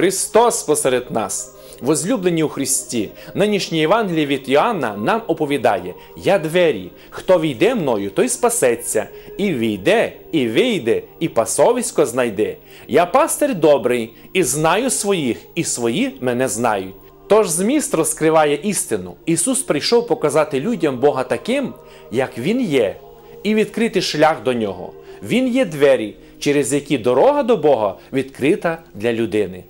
Христос посеред нас, возлюблені у Христі, нинішнє Євангеліє від Іоанна нам оповідає: Я двері, хто війде мною, той спасеться, і війде, і вийде, і пасовисько знайде. Я пастир добрий, і знаю своїх, і свої мене знають. Тож зміст розкриває істину. Ісус прийшов показати людям Бога таким, як Він є, і відкрити шлях до нього. Він є двері, через які дорога до Бога відкрита для людини.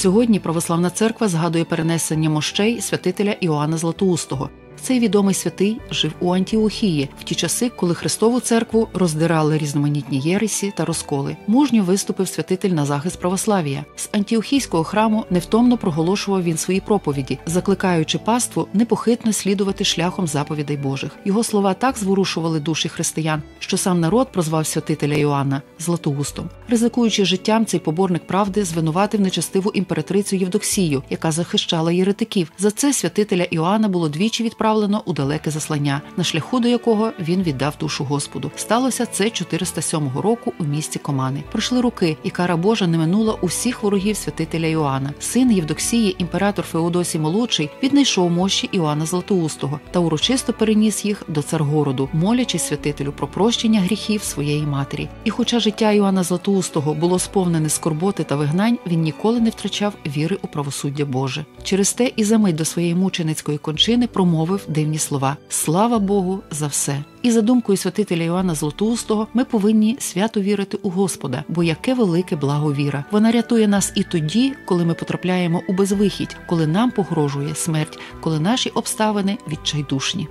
Сьогодні православна церква згадує перенесення мощей святителя Іоанна Златоустого. Цей відомий святий жив у Антіохії в ті часи, коли Христову церкву роздирали різноманітні єресі та розколи. Мужньо виступив святитель на захист православ'я. З антіохійського храму невтомно проголошував він свої проповіді, закликаючи паству непохитно слідувати шляхом заповідей Божих. Його слова так зворушували душі християн, що сам народ прозвав святителя Іоанна Златоустом. Ризикуючи життям, цей поборник правди звинуватив нечестиву імператрицю Євдоксію, яка захищала єретиків. За це святителя Іоанна було двічі відправлено у далеке заслання, на шляху до якого він віддав душу Господу. Сталося це 407 року у місті Комани. Пройшли роки, і кара Божа не минула усіх ворогів святителя Іоанна. Син Євдоксії, імператор Феодосій Молодший, віднайшов мощі Іоанна Златоустого та урочисто переніс їх до Царгороду, молячись святителю про прощення гріхів своєї матері. І, хоча життя Іоанна Златоустого було сповнене скорботи та вигнань, він ніколи не втрачав віри у правосуддя Боже. Через те і за мить до своєї мученицької кончини промовив дивні слова Слава Богу за все! І за думкою святителя Іоанна Златоустого, ми повинні свято вірити у Господа, бо яке велике благо віра. Вона рятує нас і тоді, коли ми потрапляємо у безвихідь, коли нам погрожує смерть, коли наші обставини відчайдушні.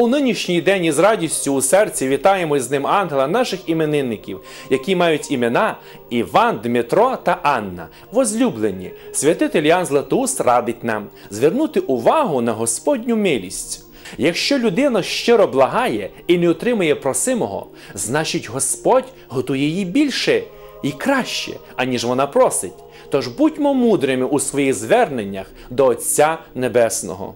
У нинішній день із радістю у серці вітаємо з ним ангела наших іменинників, які мають імена Іван, Дмитро та Анна. Возлюблені, святитель Ян Златоуст радить нам звернути увагу на Господню милість. Якщо людина щиро благає і не отримує просимого, значить Господь готує їй більше і краще, аніж вона просить. Тож будьмо мудрими у своїх зверненнях до Отця Небесного.